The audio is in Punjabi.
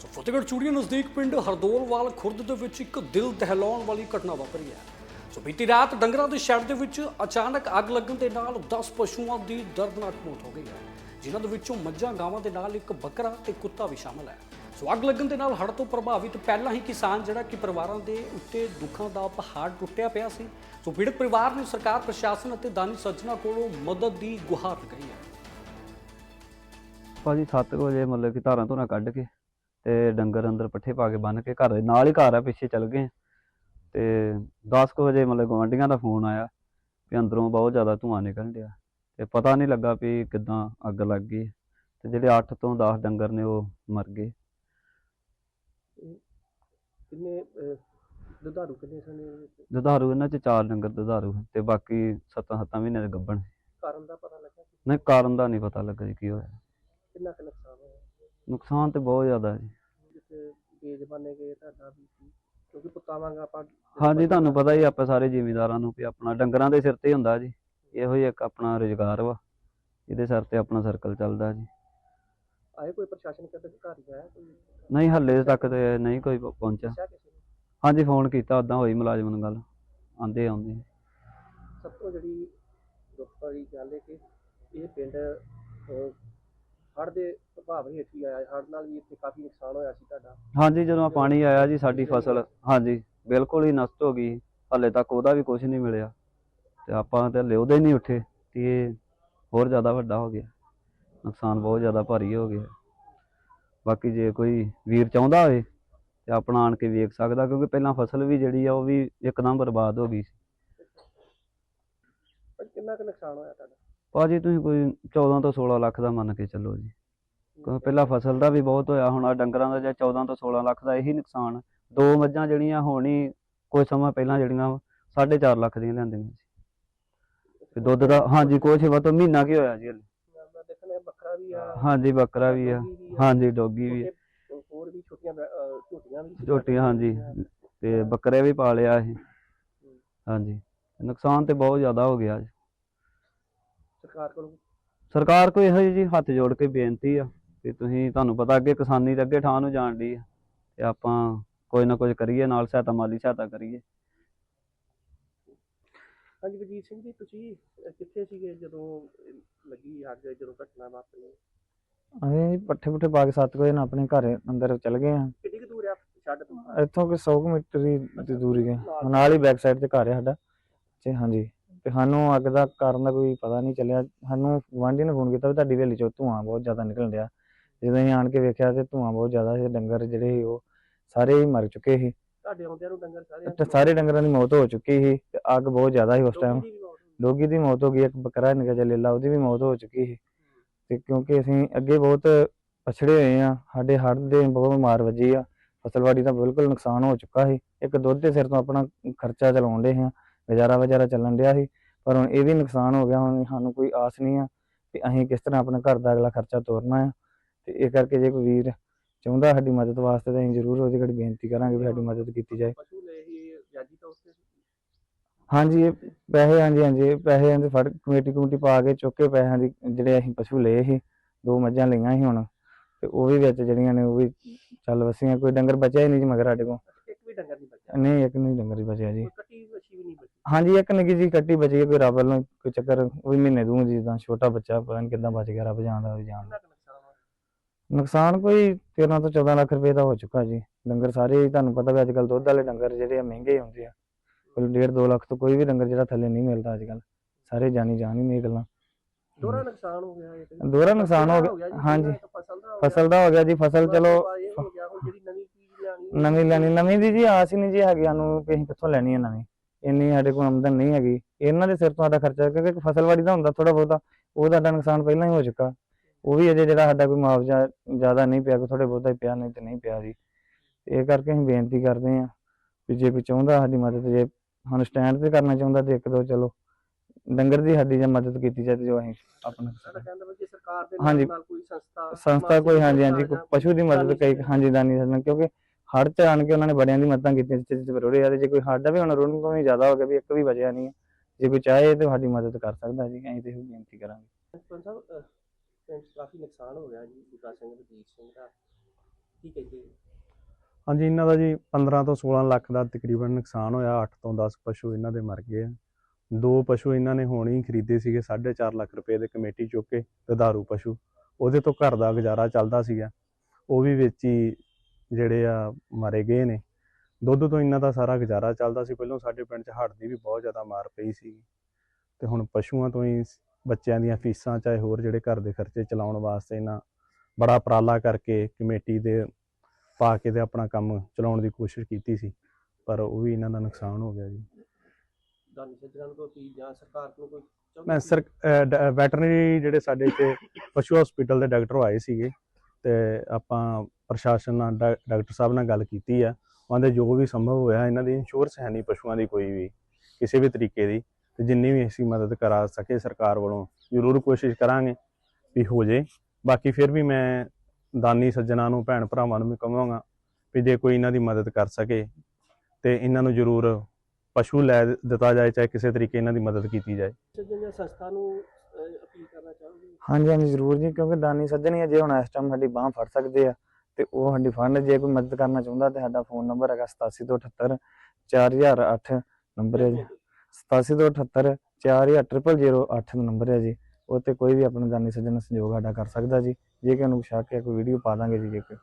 ਸੋ ਫਤਿਹਗੜ੍ਹ ਚੂੜੀਆਂ ਨਜ਼ਦੀਕ ਪਿੰਡ ਹਰਦੋਲਵਾਲ ਖੁਰਦ ਦੇ ਵਿੱਚ ਇੱਕ ਦਿਲ ਦਹਿਲਾਉਣ ਵਾਲੀ ਘਟਨਾ ਵਾਪਰੀ ਹੈ। ਸੋ ਬੀਤੀ ਰਾਤ ਡੰਗਰਾਂ ਦੇ ਸ਼ੈੱਡ ਦੇ ਵਿੱਚ ਅਚਾਨਕ ਅੱਗ ਲੱਗਣ ਦੇ ਨਾਲ 10 ਪਸ਼ੂਆਂ ਦੀ ਦਰਦਨਾਕ ਮੌਤ ਹੋ ਗਈ ਹੈ, ਜਿਨ੍ਹਾਂ ਦੇ ਵਿੱਚੋਂ ਮੱਝਾਂ, ਗਾਵਾਂ ਦੇ ਨਾਲ ਇੱਕ ਬੱਕਰਾ ਤੇ ਕੁੱਤਾ ਵੀ ਸ਼ਾਮਲ ਹੈ। ਸੋ ਅੱਗ ਲੱਗਣ ਦੇ ਨਾਲ ਹੜ੍ਹ ਤੋਂ ਪ੍ਰਭਾਵਿਤ ਪਹਿਲਾਂ ਹੀ ਕਿਸਾਨ ਜਿਹੜਾ ਕਿ ਪਰਿਵਾਰਾਂ ਦੇ ਉੱਤੇ ਦੁੱਖਾਂ ਦਾ ਪਹਾੜ ਟੁੱਟਿਆ ਪਿਆ ਸੀ। ਸੋ ਪੀੜਤ ਪਰਿਵਾਰ ਨੇ ਸਰਕਾਰ, ਪ੍ਰਸ਼ਾਸਨ ਅਤੇ ਦਾਨੀ ਸੱਜਣਾ ਕੋਲੋਂ ਮਦਦ ਦੀ ਗੁਹਾਰ ਲਗਾਈ ਹੈ। ਭਾਜੀ 7 ਵਜੇ ਮਤਲਬ ਕਿ ਧਾਰਾਂ ਧੁਰਾਂ ਕੱਢ ਕੇ ਤੇ ਡੰਗਰ ਅੰਦਰ ਪੱਠੇ ਪਾ ਕੇ ਬੰਨ ਕੇ ਘਰ ਦੇ ਨਾਲ ਹੀ ਘਰ ਆ ਪਿੱਛੇ ਚੱਲ ਗਏ ਤੇ 10 ਕੁ ਵਜੇ ਮਤਲਬ ਗੁਆਂਢੀਆਂ ਦਾ ਫੋਨ ਆਇਆ ਕਿ ਅੰਦਰੋਂ ਬਹੁਤ ਜ਼ਿਆਦਾ ਧੂੰਆਂ ਨਿਕਲ ਰਿਹਾ ਤੇ ਪਤਾ ਨਹੀਂ ਲੱਗਾ ਵੀ ਕਿੱਦਾਂ ਅੱਗ ਲੱਗ ਗਈ। ਤੇ ਜਿਹੜੇ 8 ਤੋਂ 10 ਡੰਗਰ ਨੇ ਉਹ ਮਰ ਗਏ। ਕਿੰਨੇ ਦੁਧਾਰੂ ਕਿੰਨੇ ਸਨ ਇਹਦੇ ਵਿੱਚ? ਦੁਧਾਰੂ ਇਹਨਾਂ 'ਚ ਚਾਰ ਡੰਗਰ ਦੁਧਾਰੂ ਤੇ ਬਾਕੀ 7-7 ਮਹੀਨੇ ਦੇ ਗੱਭਣ ਕਾਰਨ ਦਾ ਪਤਾ ਲੱਗਾ ਕਿ ਨਹੀਂ ਕਾਰਨ ਦਾ ਨਹੀਂ ਪਤਾ ਲੱਗਾ ਜੀ ਕੀ ਹੋਇਆ। ਕਿੰਨਾ ਕੁ ਨੁਕਸਾਨ ਹੋਇਆ? ਨੁਕਸਾਨ ਤੇ ਬਹੁਤ ਜ਼ਿਆਦਾ ਹੈ ਜੀ। ਜਿੱਥੇ ਬੇਜ ਬਣੇ ਗਏ ਤੁਹਾਡਾ ਵੀ ਸੀ ਕਿਉਂਕਿ ਪੁੱਤਾਂ ਵਾਂਗ ਆਪਾਂ ਹਾਂਜੀ ਤੁਹਾਨੂੰ ਪਤਾ ਹੀ ਆਪਾਂ ਸਾਰੇ ਜ਼ਿਮੀਂਦਾਰਾਂ ਨੂੰ ਵੀ ਆਪਣਾ ਡੰਗਰਾਂ ਦੇ ਸਿਰ ਤੇ ਹੀ ਹੁੰਦਾ ਜੀ। ਇਹੋ ਹੀ ਇੱਕ ਆਪਣਾ ਰੁਜ਼ਗਾਰ ਵਾ ਇਹਦੇ ਸਿਰ ਤੇ ਆਪਣਾ ਸਰਕਲ ਚੱਲਦਾ ਜੀ। ਆਏ ਕੋਈ ਪ੍ਰਸ਼ਾਸਨਿਕ ਅਧਿਕਾਰੀ ਆਇਆ ਕੋਈ? ਨਹੀਂ ਹੱਲੇ ਤੱਕ ਤੇ ਨਹੀਂ ਕੋਈ ਪ- ਪਹੁੰਚਿਆ। ਦੱਸਿਆ ਕਿਸੇ ਨੇ? ਹਾਂਜੀ ਫੋਨ ਕੀਤਾ ਉਦਾਂ ਹੋਈ ਮੁਲਾਜ਼ਮ ਨਾਲ ਗੱਲ। ਆਂਦੇ ਆਉਂਦੇ। ਸਭ ਤੋਂ ਜਿਹੜੀ ਦੁੱਖ ਵਾਲੀ ਗੱਲ ਹੈ ਕਿ ਇਹ ਪਿੰਡ ਹੜ੍ਹ ਦੇ ਪ੍ਰਭਾਵ ਹੇਠ ਹੀ ਆਇਆ ਹੜ੍ਹ ਨਾਲ ਵੀ ਇੱਥੇ ਕਾਫੀ ਨੁਕਸਾਨ ਹੋਇਆ ਸੀ ਤੁਹਾਡਾ। ਹਾਂਜੀ ਜਦੋਂ ਪਾਣੀ ਆਇਆ ਜੀ ਸਾਡੀ ਫਸਲ ਹਾਂਜੀ ਬਿਲਕੁਲ ਹੀ ਨਸ਼ਟ ਹੋ ਗਈ। ਹੱਲੇ ਤੱਕ ਉਹਦਾ ਵੀ ਕੁਝ ਨਹੀਂ ਮਿਲਿਆ। ਤੇ ਆਪਾਂ ਤੇ ਹੱਲੇ ਉਹਦੇ ਨਹੀਂ ਉੱਠੇ ਤੇ ਇਹ ਹੋਰ ਜ਼ਿਆਦਾ ਵੱਡਾ ਹੋ ਗਿਆ। ਨੁਕਸਾਨ ਬਹੁਤ ਜ਼ਿਆਦਾ ਭਾਰੀ ਹੋ ਗਿਆ। ਬਾਕੀ ਜੇ ਕੋਈ ਵੀਰ ਚਾਹੁੰਦਾ ਹੋਵੇ ਤੇ ਆਪਣਾ ਆਣ ਕੇ ਵੇਖ ਸਕਦਾ ਕਿਉਂਕਿ ਪਹਿਲਾਂ ਫਸਲ ਵੀ ਜਿਹੜੀ ਆ ਉਹ ਵੀ ਇੱਕਦਮ ਬਰਬਾਦ ਹੋ ਗਈ ਸੀ। ਕਿੰਨਾ ਕੁ ਨੁਕਸਾਨ ਹੋਇਆ ਤੁਹਾਡਾ? ਭਾਜੀ ਤੁਸੀਂ ਕੋਈ 14 ਤੋਂ 16 ਲੱਖ ਦਾ ਮੰਨ ਕੇ ਚੱਲੋ ਜੀ। ਕਿਉਂਕਿ ਪਹਿਲਾਂ ਫਸਲ ਦਾ ਵੀ ਬਹੁਤ ਹੋਇਆ ਹੁਣ ਆ ਡੰਗਰਾਂ ਦਾ ਜਾਂ 14 ਤੋਂ 16 ਲੱਖ ਦਾ ਇਹੀ ਨੁਕਸਾਨ ਦੋ ਮੱਝਾਂ ਜਿਹੜੀਆਂ ਹੋਣੀ ਕੋਈ ਸਮਾਂ ਪਹਿਲਾਂ ਜਿਹੜੀਆਂ 4.5 ਲੱਖ ਦੀਆਂ ਲਿਆਂਦੀਆਂ ਸੀ। ਤੇ ਦੁੱਧ ਦਾ ਹਾਂਜੀ ਕੁਛ ਵਾ ਤਾਂ ਮਹੀਨਾ ਕੀ ਹੋਇਆ ਜੀ ਹਲੇ। ਮੈਂ ਦੇਖਣਾ ਬੱਕਰਾ ਵੀ ਆ। ਹਾਂਜੀ ਬੱਕਰਾ ਵੀ ਆ। ਹਾਂਜੀ ਡੋਗੀ ਵੀ ਹੋਰ ਵੀ ਛੋਟੀਆਂ ਝੋਟੀਆਂ ਵੀ ਝੋਟੀਆਂ ਹਾਂਜੀ। ਤੇ ਬੱਕਰੇ ਵੀ ਪਾਲਿਆ ਇਹ ਹਾਂਜੀ। ਨੁਕਸਾਨ ਤੇ ਬਹੁਤ ਜ਼ਿਆਦਾ ਹੋ ਗਿਆ ਜੀ। ਸਰਕਾਰ ਕੋਲੋਂ? ਸਰਕਾਰ ਕੋਈ ਇਹੋ ਜਿਹੀ ਜੀ ਹੱਥ ਜੋੜ ਕੇ ਬੇਨਤੀ ਆ ਕਿ ਤੁਸੀਂ ਤੁਹਾਨੂੰ ਪਤਾ ਅੱਗੇ ਕਿਸਾਨੀ ਦੇ ਅੱਗੇ ਠਾਂ ਨੂੰ ਜਾਣ ਦੀ ਆ ਤੇ ਆਪਾਂ ਕੋਈ ਨਾ ਕੁਝ ਕਰੀਏ ਨਾਲ ਸਹਾਇਤਾ ਮਾਲੀ ਸਹਾਇਤਾ ਕਰੀਏ। ਹਾਂਜੀ ਵਜੀਤ ਸਿੰਘ ਜੀ ਤੁਸੀਂ ਕਿੱਥੇ ਸੀਗੇ ਜਦੋਂ ਲੱਗੀ ਅੱਗ ਜਦੋਂ ਘਟਨਾ ਵਾਪਰੀ? ਅਸੀਂ ਪੱਠੇ ਪੁੱਠੇ ਪਾ ਕੇ 7 ਵਜੇ ਨਾਲ ਆਪਣੇ ਘਰ ਅੰਦਰ ਚਲ ਗਏ ਆ। ਕਿੰਨੀ ਕੁ ਦੂਰ ਆ? ਛੱਡ ਤੋਂ ਇੱਥੋਂ ਕੋਈ 100 ਕੁ ਮੀਟਰ ਦੀ ਦੀ ਦੂਰੀ ਹੈ ਨਾਲ ਹੀ ਬੈਕ ਸਾਈਡ ਤੇ ਘਰ ਹੈ ਸਾਡਾ। ਤੇ ਹਾਂਜੀ। ਤੇ ਸਾਨੂੰ ਅੱਗ ਦਾ ਕਾਰਨ ਦਾ ਕੋਈ ਪਤਾ ਨਹੀਂ ਚੱਲਿਆ। ਸਾਨੂੰ ਗੁਆਂਢੀ ਨੇ ਫੋਨ ਕੀਤਾ ਵੀ ਤੁਹਾਡੀ ਹਵੇਲੀ ਚੋਂ ਧੂਆਂ ਬਹੁਤ ਜ਼ਿਆਦਾ ਨਿਕਲ ਰਿਹਾ ਜਦੋਂ ਅਸੀਂ ਆਣ ਕੇ ਵੇਖਿਆ ਤੇ ਧੂਆਂ ਬਹੁਤ ਜ਼ਿਆਦਾ ਸੀ ਡੰਗਰ ਜਿਹੜੇ ਸੀ ਉਹ ਸਾਰੇ ਹੀ ਮਰ ਚੁੱਕੇ ਸੀ। ਤੁਹਾਡੇ ਆਉਂਦਿਆਂ ਨੂੰ ਡੰਗਰ ਸਾਰੇ ਤੇ ਸਾਰੇ ਡੰਗਰਾਂ ਦੀ ਮੌਤ ਹੋ ਚੁੱਕੀ ਸੀ ਤੇ ਅੱਗ ਬਹੁਤ ਜ਼ਿਆਦਾ ਸੀ ਉਸ ਟਾਈਮ ਡੋਗੀ ਦੀ ਮੌਤ ਹੋ ਗਈ। ਇੱਕ ਬੱਕਰਾ ਨਿਕਾ ਜਲੇਲਾ ਉਹਦੀ ਵੀ ਮੌਤ ਹੋ ਚੁੱਕੀ ਸੀ। ਤੇ ਕਿਉਂਕਿ ਅਸੀਂ ਅੱਗੇ ਬਹੁਤ ਪਛੜੇ ਹੋਏ ਆ ਸਾਡੇ ਹੜ੍ਹ ਦੇ ਬਹੁਤ ਮਾਰ ਵੱਜੀ ਆ ਫਸਲਵਾੜੀ ਦਾ ਬਿਲਕੁਲ ਨੁਕਸਾਨ ਹੋ ਚੁੱਕਾ ਸੀ। ਇੱਕ ਦੁੱਧ ਦੇ ਸਿਰ ਤੋਂ ਆਪਣਾ ਖਰਚਾ ਚਲਾਉਣ ਦੇ ਹਾਂ। ਗੁਜ਼ਾਰਾ ਵਜ਼ਾਰਾ ਚੱਲਣ ਡਿਆ ਸੀ ਪਰ ਹੁਣ ਇਹ ਵੀ ਨੁਕਸਾਨ ਹੋ ਗਿਆ ਹੁਣ ਸਾਨੂੰ ਕੋਈ ਆਸ ਨਹੀਂ ਆ ਕਿ ਅਸੀਂ ਕਿਸ ਤਰ੍ਹਾਂ ਆਪਣਾ ਘਰ ਦਾ ਅਗਲਾ ਖਰਚਾ ਤੋਰਨਾ ਆ। ਤੇ ਇਹ ਕਰਕੇ ਜੇ ਕੋਈ ਵੀਰ ਚਾਹੁੰਦਾ ਸਾਡੀ ਮਦਦ ਵਾਸਤੇ ਤਾਂ ਅਸੀਂ ਜ਼ਰੂਰ ਉਹਦੀ ਘੜੀ ਬੇਨਤੀ ਕਰਾਂਗੇ ਵੀ ਸਾਡੀ ਮਦਦ ਕੀਤੀ ਜਾਏ। ਹਾਂਜੀ ਇਹ ਪੈਸੇ ਹਾਂਜੀ ਹਾਂਜੀ ਇਹ ਪੈਸੇ ਇਹਦੇ ਫੜ ਕਮੇਟੀ ਕਮੇਟੀ ਪਾ ਕੇ ਚੁੱਕ ਕੇ ਪੈਸਿਆਂ ਦੀ ਜਿਹੜੇ ਅਸੀਂ ਪਸ਼ੂ ਲਏ ਸੀ ਦੋ ਮੱਝਾਂ ਲਈਆਂ ਸੀ ਹੁਣ ਤੇ ਉਹ ਵੀ ਵਿੱਚ ਜਿਹੜੀਆਂ ਨੇ ਉਹ ਵੀ ਚੱਲ ਵਸੀਆਂ ਕੋਈ ਡੰਗਰ ਬਚਿਆ ਹੀ ਨਹੀਂ ਜੀ ਮਗਰ ਸਾਡੇ ਕੋਲ। ਡੰਗਰ ਨਹੀਂ ਬਚਿਆ। ਨਹੀਂ ਇੱਕ ਨਹੀਂ ਡੰਗਰ ਹੀ ਬਚਿਆ ਜੀ। ਕੋਈ ਕੱਟੀ ਵੱਛੀ ਵੀ ਨਹੀਂ ਬਚੀ। ਹਾਂਜੀ ਇੱਕ ਨਿੱਕੀ ਜੀ ਕੱਟੀ ਬਚ ਗਈ ਕੋਈ ਰੱਬ ਵੱਲੋਂ ਕੋਈ ਚੱਕਰ ਉਹ ਵੀ ਮਹੀਨੇ ਦੂੰ ਜਿੱਦਾਂ ਛੋਟਾ ਬੱਚਾ ਪਤਾ ਨਹੀਂ ਕਿੱਦਾਂ ਬਚ ਗਿਆ ਰੱਬ ਜਾਣਦਾ ਜਾਣਦਾ। ਕਿੰਨਾ ਕੁ ਨੁਕਸਾਨ ਹੋਇਆ? ਨੁਕਸਾਨ ਕੋਈ 13 ਤੋਂ 14 ਲੱਖ ਰੁਪਏ ਦਾ ਹੋ ਚੁੱਕਾ ਜੀ। ਡੰਗਰ ਸਾਰੇ ਹੀ ਤੁਹਾਨੂੰ ਪਤਾ ਵੀ ਅੱਜ ਕੱਲ ਦੁੱਧ ਵਾਲੇ ਡੰਗਰ ਜਿਹੜੇ ਆ ਮਹਿੰਗੇ ਹੁੰਦੇ ਆ। ਕੋਈ 1.5 2 ਲੱਖ ਤੋਂ ਕੋਈ ਵੀ ਡੰਗਰ ਜਿਹੜਾ ਥੱਲੇ ਨਹੀਂ ਮਿਲਦਾ ਅੱਜ ਕੱਲ ਸਾਰੇ ਜਾਣੀ ਜਾਣ ਹੀ ਇਹ ਗੱਲਾਂ। ਦੋਹਰਾ ਨੁਕਸਾਨ ਹੋ ਗਿਆ ਇਹ ਤੇ। ਦੋਹਰਾ ਨੁਕਸਾਨ ਹੋ ਜੀ, ਗਿਆ ਹਾਂਜੀ। ਇੱਕ ਫਸਲ ਦਾ ਹੋ ਗਿਆ, ਫਸਲ ਦਾ ਹੋ ਗਿਆ ਜੀ ਫਸਲ ਚਲੋ ਇਹ ਹੋ ਗਿਆ ਹੁਣ ਜਿਹੜੀ ਨਵੀਂ ਚੀਜ਼ ਲਿਆਣੀ ਨਵੀਂ ਲੈਣੀ ਨਵੀਂ ਦੀ ਜੀ ਆਸ ਹੀ ਨਹੀਂ ਜੀ ਹੈਗੀ ਸਾਨੂੰ ਕਿ ਅਸੀਂ ਕਿੱਥੋਂ ਲੈਣੀ ਹੈ ਨਵੀਂ। ਇੰਨੀ ਸਾਡੇ ਕੋਲ ਆਮਦਨ ਨਹੀਂ ਹੈਗੀ। ਇਹਨਾਂ ਦੇ ਸਿਰ ਤੋਂ ਸਾਡਾ ਖਰਚਾ ਕਿਉਂਕਿ ਇੱਕ ਫਸਲਵਾੜੀ ਦਾ ਹੁੰਦਾ ਥੋੜਾ ਬਹੁਤਾ ਉਹ ਸਾਡਾ ਨੁਕਸਾਨ ਪਹਿਲਾਂ ਹੀ ਹੋ ਚੁੱਕਾ। ਉਹ ਵੀ ਅਜੇ ਜਿਹੜਾ ਸਾਡਾ ਕੋਈ ਮੁਆਵਜ਼ਾ ਜ਼ਿਆਦਾ ਨਹੀਂ ਪਿਆ ਕੋਈ ਥੋੜੇ ਬਹੁਤਾ ਹੀ ਪਿਆ ਨਹੀਂ ਤੇ ਨਹੀਂ ਪਿਆ ਜੀ। ਇਹ ਕਰਕੇ ਅਸੀਂ ਬੇਨਤੀ ਕਰਦੇ ਹਾਂ ਵੀ ਜੇ ਕੋਈ ਚਾਹੁੰਦਾ ਸਾਡੀ ਮਦਦ ਜੇ ਸਾਨੂੰ ਸਟੈਂਡ ਤੇ ਕਰਨਾ ਚਾਹੁੰਦਾ ਤੇ ਇੱਕ ਦੋ ਚਲੋ ਡੰਗਰ ਦੀ ਸਾਡੀ ਜੇ ਮਦਦ ਕੀਤੀ ਤੇ ਜੋ ਅਸੀਂ ਆਪਣਾ ਸਰਕਾਰ ਦੇ ਹਾਂਜੀ। ਨਾਲ ਨਾਲ ਕੋਈ ਸੰਸਥਾ ਸੰਸਥਾ ਕੋਈ ਹਾਂਜੀ ਹਾਂਜੀ ਪਸ਼ੂ ਦੀ ਮਦਦ ਕਈ ਹਾਂਜੀ ਦਾਨੀ ਸੱਜਣ ਕਿਉਂਕਿ ਹੜ੍ਹ ਚ ਆਣ ਕੇ ਉਹਨਾਂ ਨੇ ਬੜਿਆਂ ਦੀ ਮਦਦਾਂ ਕੀਤੀਆਂ ਜਿੱਥੇ ਜਿੱਥੇ ਰੋੜੇ ਆ ਤੇ ਜੇ ਕੋਈ ਸਾਡਾ ਵੀ ਹੁਣ ਰੋਣ ਤੋਂ ਵੀ ਜ਼ਿਆਦਾ ਹੋ ਗਿਆ ਵੀ ਇੱਕ ਵੀ ਬਚਿਆ ਨਹੀਂ ਹੈ। ਜੇ ਕੋਈ ਚਾਹੇ ਤੇ ਸਾਡੀ ਮਦਦ ਕਰ ਸਕਦਾ ਜੀ ਅਸੀਂ ਤੇ ਇਹ ਬੇਨਤੀ ਕਰਾਂਗੇ। ਸਰਪੰਚ ਸਾਹਿਬ ਅਹ, ਪਿੰਡ 'ਚ ਕਾਫੀ ਨੁਕਸਾਨ ਹੋ ਗਿਆ ਜੀ ਬੂਟਾ ਸਿੰਘ ਵਜੀਤ ਸਿੰਘ ਦਾ। ਕੀ ਕਹਿੰਦੇ? ਹਾਂਜੀ ਇਹਨਾਂ ਦਾ ਜੀ 15 ਤੋਂ 16 ਲੱਖ ਦਾ ਤਕਰੀਬਨ ਨੁਕਸਾਨ ਹੋਇਆ 8 ਤੋਂ 10 ਪਸ਼ੂ ਇਹਨਾਂ ਦੇ ਮਰ ਗਏ ਆ। ਦੋ ਪਸ਼ੂ ਇਹਨਾਂ ਨੇ ਹੁਣ ਹੀ ਖਰੀਦੇ ਸੀਗੇ 4.5 ਲੱਖ ਰੁਪਏ ਦੇ ਕਮੇਟੀ ਚੁੱਕ ਕੇ ਦੁਧਾਰੂ ਪਸ਼ੂ। ਉਹਦੇ ਤੋਂ ਘਰ ਦਾ ਗੁਜ਼ਾਰਾ ਚੱਲਦਾ ਸੀਗਾ। ਉਹ ਵੀ ਵਿੱਚ ਹੀ ਜਿਹੜੇ ਆ ਮਾਰੇ ਗਏ ਨੇ। ਦੁੱਧ ਤੋਂ ਇਹਨਾਂ ਦਾ ਸਾਰਾ ਗੁਜ਼ਾਰਾ ਚੱਲਦਾ ਸੀ। ਪਹਿਲਾਂ ਸਾਡੇ ਪਿੰਡ 'ਚ ਹੜ੍ਹ ਦੀ ਵੀ ਬਹੁਤ ਜ਼ਿਆਦਾ ਮਾਰ ਪਈ ਸੀ। ਤੇ ਹੁਣ ਪਸ਼ੂਆਂ ਤੋਂ ਹੀ ਬੱਚਿਆਂ ਦੀਆਂ ਫੀਸਾਂ ਚਾਹੇ ਹੋਰ ਜਿਹੜੇ ਘਰ ਦੇ ਖਰਚੇ ਚਲਾਉਣ ਵਾਸਤੇ ਇਹਨਾਂ ਬੜਾ ਉਪਰਾਲਾ ਕਰਕੇ ਕਮੇਟੀ ਦੇ ਪਾ ਕੇ ਤੇ ਆਪਣਾ ਕੰਮ ਚਲਾਉਣ ਦੀ ਕੋਸ਼ਿਸ਼ ਕੀਤੀ ਸੀ। ਪਰ ਉਹ ਵੀ ਇਹਨਾਂ ਦਾ ਨੁਕਸਾਨ ਹੋ ਗਿਆ ਜੀ। ਦਾਨੀ ਸੱਜਣਾ ਨੂੰ ਕੋਈ ਜਾਂ ਸਰਕਾਰ ਨੂੰ ਕੋਈ ਮੈਂ? ਸਰ ਵੈਟਰਨਰੀ ਜਿਹੜੇ ਸਾਡੇ ਇੱਥੇ ਪਸ਼ੂ ਹਸਪੀਟਲ ਦੇ ਡਾਕਟਰ ਆਏ ਸੀਗੇ। ਤੇ ਆਪਾਂ ਪ੍ਰਸ਼ਾਸਨ ਨਾਲ ਡਾਕਟਰ ਸਾਹਿਬ ਨਾਲ ਗੱਲ ਕੀਤੀ ਆ। ਉਹਦੇ ਜੋ ਵੀ ਸੰਭਵ ਹੋਇਆ ਇਹਨਾਂ ਦੀ ਇੰਸ਼ੋਰੈਂਸ ਹੈ ਨਹੀਂ ਪਸ਼ੂਆਂ ਦੀ ਕੋਈ ਵੀ ਕਿਸੇ ਵੀ ਤਰੀਕੇ ਦੀ। ਤੇ ਜਿੰਨੀ ਵੀ ਅਸੀਂ ਮਦਦ ਕਰਾ ਸਕੇ ਸਰਕਾਰ ਵੱਲੋਂ ਜ਼ਰੂਰ ਕੋਸ਼ਿਸ਼ ਕਰਾਂਗੇ ਵੀ ਹੋ ਜੇ। ਬਾਕੀ ਫਿਰ ਵੀ ਮੈਂ ਦਾਨੀ ਸੱਜਣਾ ਨੂੰ ਭੈਣ ਭਰਾਵਾਂ ਨੂੰ ਵੀ ਕਹਾਂਗਾ ਵੀ ਜੇ ਕੋਈ ਇਹਨਾਂ ਦੀ ਮਦਦ ਕਰ ਸਕੇ ਤੇ ਇਹਨਾਂ ਨੂੰ ਜ਼ਰੂਰ ਪਸ਼ੂ ਲੈ ਦਿੱਤਾ ਜਾਏ ਚਾਹੇ ਕਿਸੇ ਤਰੀਕੇ ਇਹਨਾਂ ਦੀ ਮਦਦ ਕੀਤੀ ਜਾਏ। ਸੱਜਣ ਜਾਂ ਸੰਸਥਾ ਨੂੰ ਅਹ, ਅਪੀਲ ਕਰਨਾ ਚਾਹੋਗੇ। ਹਾਂਜੀ ਹਾਂਜੀ ਜ਼ਰੂਰ ਜੀ ਕਿਉਂਕਿ ਦਾਨੀ ਸੱਜਣ ਹੀ ਆ, ਜੇ ਹੁਣ ਇਸ ਟਾਈਮ ਸਾਡੀ ਬਾਹ ਫੜ ਸਕਦੇ ਆ ਤੇ ਉਹ ਸਾਡੀ ਫੰਡ ਜੇ ਕੋਈ ਮਦਦ ਕਰਨਾ ਚਾਹੁੰਦਾ ਤੇ ਸਾਡਾ ਫੋਨ ਨੰਬਰ ਹੈਗਾ 8778 4008 ਨੰਬਰ ਹੈ ਜੀ। 8778 4008 ਨੰਬਰ ਹੈ ਜੀ। ਉਹ ਤੇ ਕੋਈ ਵੀ ਆਪਣਾ ਦਾਨੀ ਸੱਜਣ ਸਹਿਯੋਗ ਸਾਡਾ ਕਰ ਸਕਦਾ ਜੀ। ਜੇ ਕਿ ਉਹਨੂੰ ਸ਼ੱਕ ਹੈ, ਕੋਈ ਵੀਡੀਓ ਪਾ ਦਾਂਗੇ ਜੀ, ਜੇ ਕੋਈ